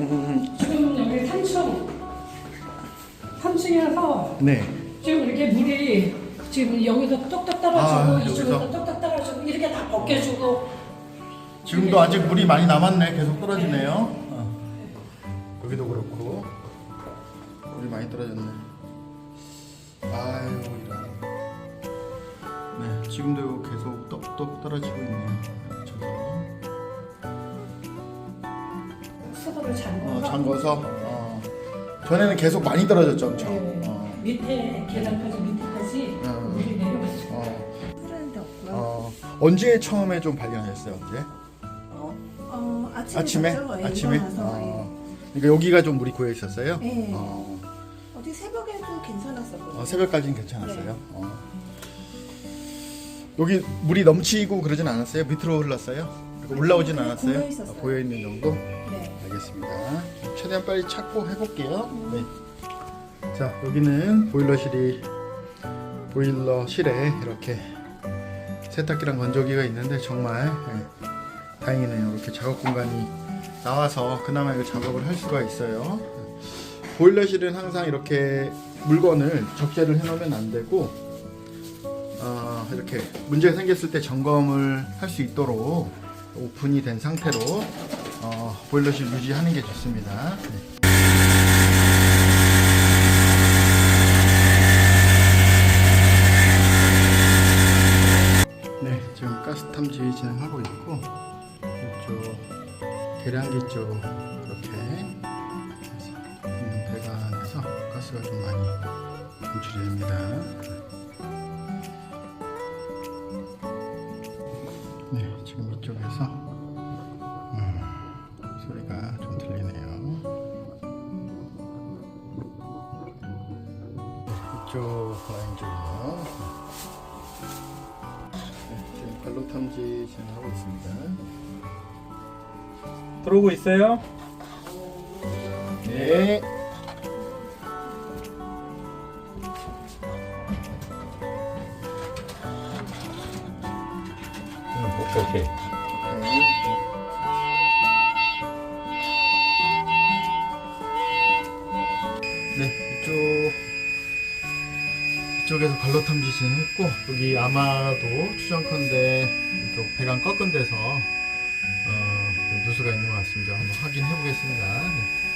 음, 지금 여기 3층 3층이라서 네. 지금 이렇게 물이 지금 여기서 뚝뚝 떨어지고 아, 이쪽에서 여기서? 뚝뚝 떨어지고 이렇게 다 벗겨주고 지금도 아직 물이 많이 남았네. 계속 떨어지네요. 어. 여기도 그렇고 물이 많이 떨어졌네. 아유 이런. 네, 지금도 계속 똑똑 떨어지고 있네요. 수도를 잠궈서 어, 잠궈서 어. 전에는 계속 많이 떨어졌죠, 엄청. 네, 어. 밑에 계단까지 밑에까지 어. 물이 내려갔어요. 어, 푸른데 없고요. 어, 언제 처음에 좀 발견했어요? 언제? 어, 어, 아침에 아침에? 잤죠? 예, 아침에? 일어나서 어. 그러니까 여기가 좀 물이 고여 있었어요? 네. 어. 예. 어디 새벽에도 괜찮았었거든요. 어, 새벽까지는 괜찮았어요. 네. 어. 여기 물이 넘치고 그러진 않았어요? 밑으로 흘렀어요? 올라오진 그냥 않았어요? 고여 있었어요. 고여 있는 정도? 네. 알겠습니다. 최대한 빨리 찾고 해볼게요. 네. 자, 여기는 보일러실이 보일러실에 이렇게 세탁기랑 건조기가 있는데 정말 예, 다행이네요. 이렇게 작업 공간이 나와서 그나마 이 작업을 할 수가 있어요. 보일러실은 항상 이렇게 물건을 적재를 해놓으면 안 되고 어, 이렇게 문제가 생겼을 때 점검을 할 수 있도록 오픈이 된 상태로 어, 보일러실 유지하는 게 좋습니다. 네. 네, 지금 가스 탐지 진행하고 있고 이쪽 계량기 쪽 이렇게 배관에서 가스가 좀 많이 분출이 됩니다. 네, 지금 이쪽에서 음, 소리가 좀 들리네요. 네, 이쪽 라인 쪽이요. 네, 지금 발로 탐지 진행하고 있습니다. 들어오고 있어요? 네. 오케이. 네, 이쪽 이쪽에서 발로 탐 지 진행했고 여기 아마도 추정컨대 이쪽 배관 꺾은 데서 어, 누수가 있는 것 같습니다. 한번 확인해 보겠습니다. 네.